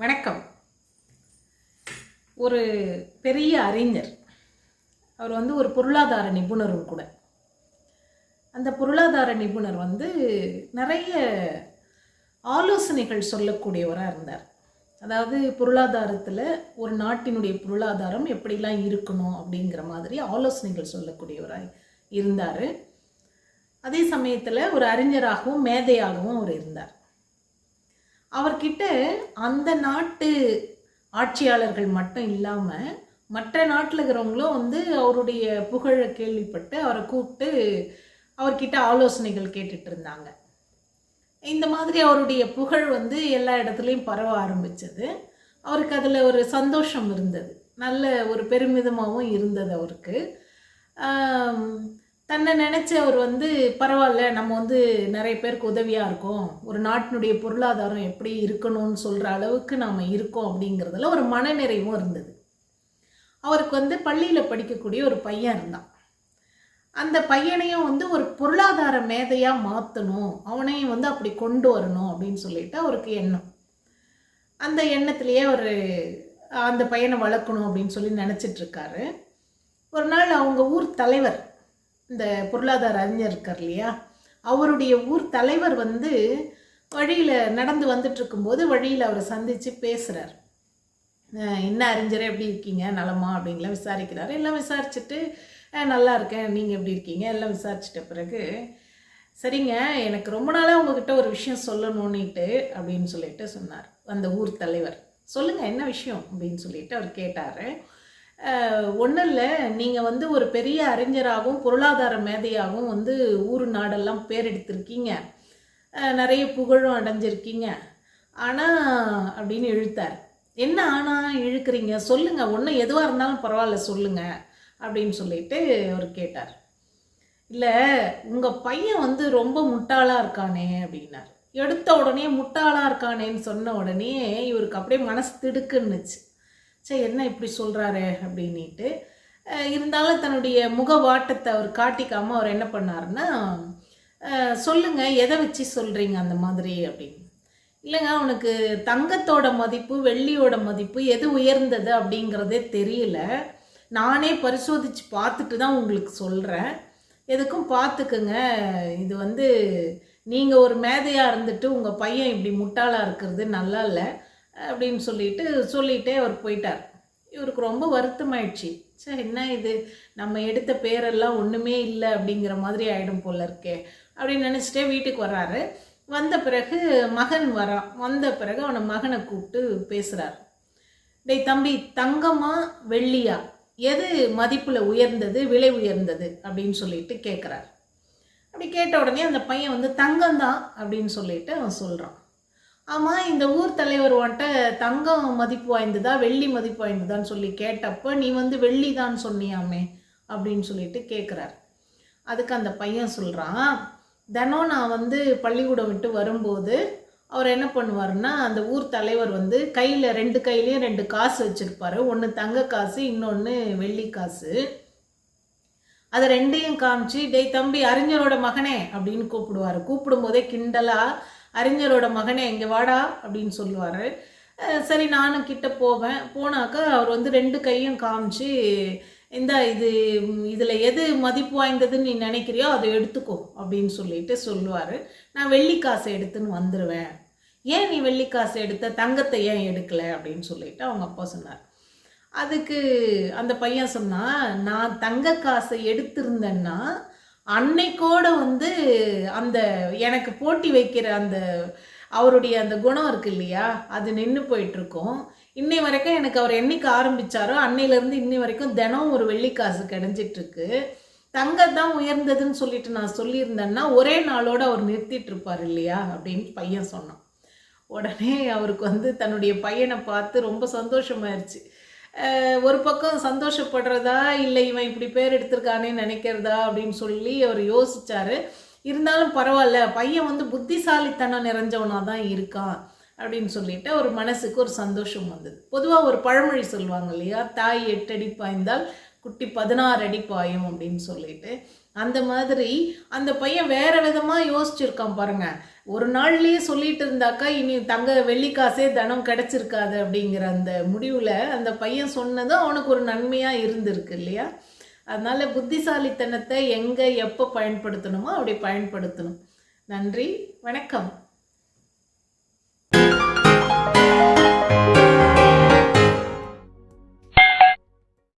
வணக்கம். ஒரு பெரிய அறிஞர். அவர் வந்து ஒரு பொருளாதார நிபுணரும் கூட. அந்த பொருளாதார நிபுணர் வந்து நிறைய ஆலோசனைகள் சொல்லக்கூடியவராக இருந்தார். அதாவது பொருளாதாரத்தில் ஒரு நாட்டினுடைய பொருளாதாரம் எப்படிலாம் இருக்கணும் அப்படிங்கிற மாதிரி ஆலோசனைகள் சொல்லக்கூடியவராக இருந்தார். அதே சமயத்தில் ஒரு அறிஞராகவும் மேதையாகவும் அவர் இருந்தார். அவர்கிட்ட அந்த நாட்டு ஆட்சியாளர்கள் மட்டும் இல்லாமல் மற்ற நாட்டில் இருக்கிறவங்களும் வந்து அவருடைய புகழை கேள்விப்பட்டு அவரை கூப்பிட்டு அவர்கிட்ட ஆலோசனைகள் கேட்டுட்டு இருந்தாங்க. இந்த மாதிரி அவருடைய புகழ் வந்து எல்லா இடத்துலையும் பரவ ஆரம்பித்தது அவருக்கு அதில் ஒரு சந்தோஷம் இருந்தது. நல்ல ஒரு பெருமிதமாகவும் இருந்தது அவருக்கு. தன்னை நினச்ச அவர் வந்து பரவாயில்ல நம்ம வந்து நிறைய பேருக்கு உதவியாக இருக்கோம். ஒரு நாட்டினுடைய பொருளாதாரம் எப்படி இருக்கணும்னு சொல்கிற அளவுக்கு நாம் இருக்கோம் அப்படிங்கிறதுல ஒரு மனநிறைவும் இருந்தது. அவருக்கு வந்து பள்ளியில் படிக்கக்கூடிய ஒரு பையன் இருந்தான். அந்த பையனையும் வந்து ஒரு பொருளாதார மேதையாக மாற்றணும் அவனையும் வந்து அப்படி கொண்டு வரணும் அப்படின்னு சொல்லிட்டு அவருக்கு எண்ணம். அந்த எண்ணத்திலேயே அவர் அந்த பையனை வளர்க்கணும் அப்படின்னு சொல்லி நினச்சிட்டு இருக்காரு. ஒரு நாள் அவங்க ஊர் தலைவர் இந்த பொருளாதார அறிஞர் இருக்கார் இல்லையா? அவருடைய ஊர் தலைவர் வந்து வழியில் நடந்து வந்துட்டு இருக்கும்போது வழியில் அவரை சந்தித்து பேசுகிறார் என்ன அறிஞரே எப்படி இருக்கீங்க? நலமா? அப்படின்லாம் விசாரிக்கிறாரு. எல்லாம் விசாரிச்சுட்டு நல்லா இருக்கேன். நீங்கள் எப்படி இருக்கீங்க? எல்லாம் விசாரிச்சிட்ட பிறகு சரிங்க எனக்கு ரொம்ப நாளாக உங்ககிட்ட ஒரு விஷயம் சொல்லணும்னுட்டு அப்படின்னு சொல்லிட்டு சொன்னார். அந்த ஊர் தலைவர் சொல்லுங்கள் என்ன விஷயம்? அப்படின்னு சொல்லிட்டு அவர் கேட்டார். ஒன்றும் இல்லை நீங்கள் வந்து ஒரு பெரிய அறிஞராகவும் பொருளாதார மேதையாகவும் வந்து ஊர் நாடெல்லாம் பேர் எடுத்திருக்கீங்க நிறைய புகழும் அடைஞ்சிருக்கீங்க. ஆனால் அப்படின்னு இழுத்தார். என்ன ஆனால் இழுக்கிறீங்க? சொல்லுங்கள் ஒன்றும் எதுவாக இருந்தாலும் பரவாயில்ல சொல்லுங்கள் அப்படின்னு சொல்லிட்டு அவர் கேட்டார். இல்லை உங்கள் பையன் வந்து ரொம்ப முட்டாளாக இருக்கானே அப்படின்னார். எடுத்த உடனே முட்டாளாக இருக்கானேன்னு சொன்ன உடனே இவருக்கு அப்படியே மனசு திடுக்குன்னுச்சு. சரி என்ன இப்படி சொல்கிறாரு அப்படின்ட்டு இருந்தாலும் தன்னுடைய முக வாட்டத்தை அவர் காட்டிக்காமல் அவர் என்ன பண்ணாருன்னா சொல்லுங்கள் எதை வச்சு சொல்கிறீங்க அந்த மாதிரி அப்படின்னு. இல்லைங்க அவனுக்கு தங்கத்தோட மதிப்பு வெள்ளியோட மதிப்பு எது உயர்ந்தது அப்படிங்கிறதே தெரியல. நானே பரிசோதித்து பார்த்துட்டு தான் உங்களுக்கு சொல்கிறேன் எதுக்கும் பார்த்துக்குங்க. இது வந்து நீங்கள் ஒரு மேதையாக இருந்துட்டு உங்கள் பையன் இப்படி முட்டாளாக இருக்கிறது நல்லா இல்லை. அப்படின்னு சொல்லிட்டு சொல்லிகிட்டே அவர் போயிட்டார். இவருக்கு ரொம்ப வருத்தமாயிடுச்சு. சார் என்ன இது? நம்ம எடுத்த பேரெல்லாம் ஒன்றுமே இல்லை அப்படிங்கிற மாதிரி ஆகிடும் போல இருக்கே அப்படின்னு நினச்சிட்டே வீட்டுக்கு வர்றாரு. வந்த பிறகு மகன் வரான் வந்த பிறகு அவனை மகனை கூப்பிட்டு பேசுகிறார் டேய் தம்பி தங்கமா வெள்ளியா? எது மதிப்பில் உயர்ந்தது விலை உயர்ந்தது? அப்படின்னு சொல்லிட்டு கேட்குறார் அப்படி கேட்ட உடனே அந்த பையன் வந்து தங்கம்தான் அப்படின்னு சொல்லிட்டு அவன் சொல்கிறான் ஆமாம் இந்த ஊர் தலைவர் வந்துட்ட தங்கம் மதிப்பு வாய்ந்ததா வெள்ளி மதிப்பு வாய்ந்ததான்னு சொல்லி கேட்டப்ப நீ வந்து வெள்ளி தான் சொன்னியாமே அப்படின்னு சொல்லிட்டு கேட்குறார் அதுக்கு அந்த பையன் சொல்கிறான் தினம் நான் வந்து பள்ளிக்கூடம் விட்டு வரும்போது அவர் என்ன பண்ணுவார்னா அந்த ஊர் தலைவர் வந்து கையில் ரெண்டு கையிலையும் ரெண்டு காசு வச்சுருப்பாரு. ஒன்று தங்க காசு இன்னொன்று வெள்ளி காசு. அதை ரெண்டையும் காமிச்சு டேய் தம்பி அறிஞரோட மகனே அப்படின்னு கூப்பிடுவார். கூப்பிடும்போதே கிண்டலாக அறிஞரோட மகனே இங்கே வாடா அப்படின்னு சொல்லுவார். சரி நானும் கிட்ட போவேன். போனாக்கா அவர் வந்து ரெண்டு கையும் காமிச்சு இந்த இது இதில் எது மதிப்பு வாய்ந்ததுன்னு நீ நினைக்கிறியோ அதை எடுத்துக்கோ அப்படின்னு சொல்லிட்டு சொல்லுவார். நான் வெள்ளிக்காசை எடுத்துன்னு வந்துடுவேன் ஏன் நீ வெள்ளி எடுத்த? தங்கத்தை ஏன் எடுக்கலை? அப்படின்னு சொல்லிட்டு அவங்க அப்பா சொன்னார். அதுக்கு அந்த பையன் சொன்னால் நான் தங்க காசை எடுத்திருந்தேன்னா அன்னைக்கோட வந்து அந்த எனக்கு போட்டி வைக்கிற அந்த அவருடைய அந்த குணம் இருக்கு இல்லையா? அது நின்று போயிட்டுருக்கோம். இன்னை வரைக்கும் எனக்கு அவர் என்னைக்கு ஆரம்பிச்சாரோ அன்னையிலேருந்து இன்னை வரைக்கும் தினம் ஒரு வெள்ளிக்காசு கிடைஞ்சிட்ருக்கு தங்கம் தான் உயர்ந்ததுன்னு சொல்லிட்டு நான் சொல்லியிருந்தேன்னா ஒரே நாளோடு அவர் நிறுத்திட்டு இருப்பார் இல்லையா? அப்படின்னு பையன் சொன்னான். உடனே அவருக்கு வந்து தன்னுடைய பையனை பார்த்து ரொம்ப சந்தோஷமாயிருச்சு. ஒரு பக்கம் சந்தோஷப்படுறதா இல்லை இவன் இப்படி பேர் எடுத்திருக்கானே நினைக்கிறதா அப்படின்னு சொல்லி அவர் யோசிச்சாரு. இருந்தாலும் பரவாயில்ல பையன் வந்து புத்திசாலித்தனம் நிறைஞ்சவனாக தான் இருக்கான் அப்படின்னு சொல்லிட்டு ஒரு மனசுக்கு ஒரு சந்தோஷம் வந்தது. பொதுவாக ஒரு பழமொழி சொல்லுவாங்க இல்லையா? தாய் எட்டு அடி பாய்ந்தால் குட்டி பதினாறு அடி பாயும் அப்படின்னு சொல்லிட்டு. அந்த மாதிரி அந்த பையன் வேறு விதமாக யோசிச்சிருக்கான் பாருங்கள் ஒரு நாள்லேயே சொல்லிட்டு இருந்தாக்கா இனி தங்க வெள்ளிக்காசே தனம் கிடச்சிருக்காது அப்படிங்கிற அந்த முடிவில் அந்த பையன் சொன்னதும் அவனுக்கு ஒரு நன்மையாக இருந்திருக்கு இல்லையா? அதனால புத்திசாலித்தனத்தை எங்க எப்ப பயன்படுத்தணுமோ அப்படி பயன்படுத்தணும். நன்றி வணக்கம்.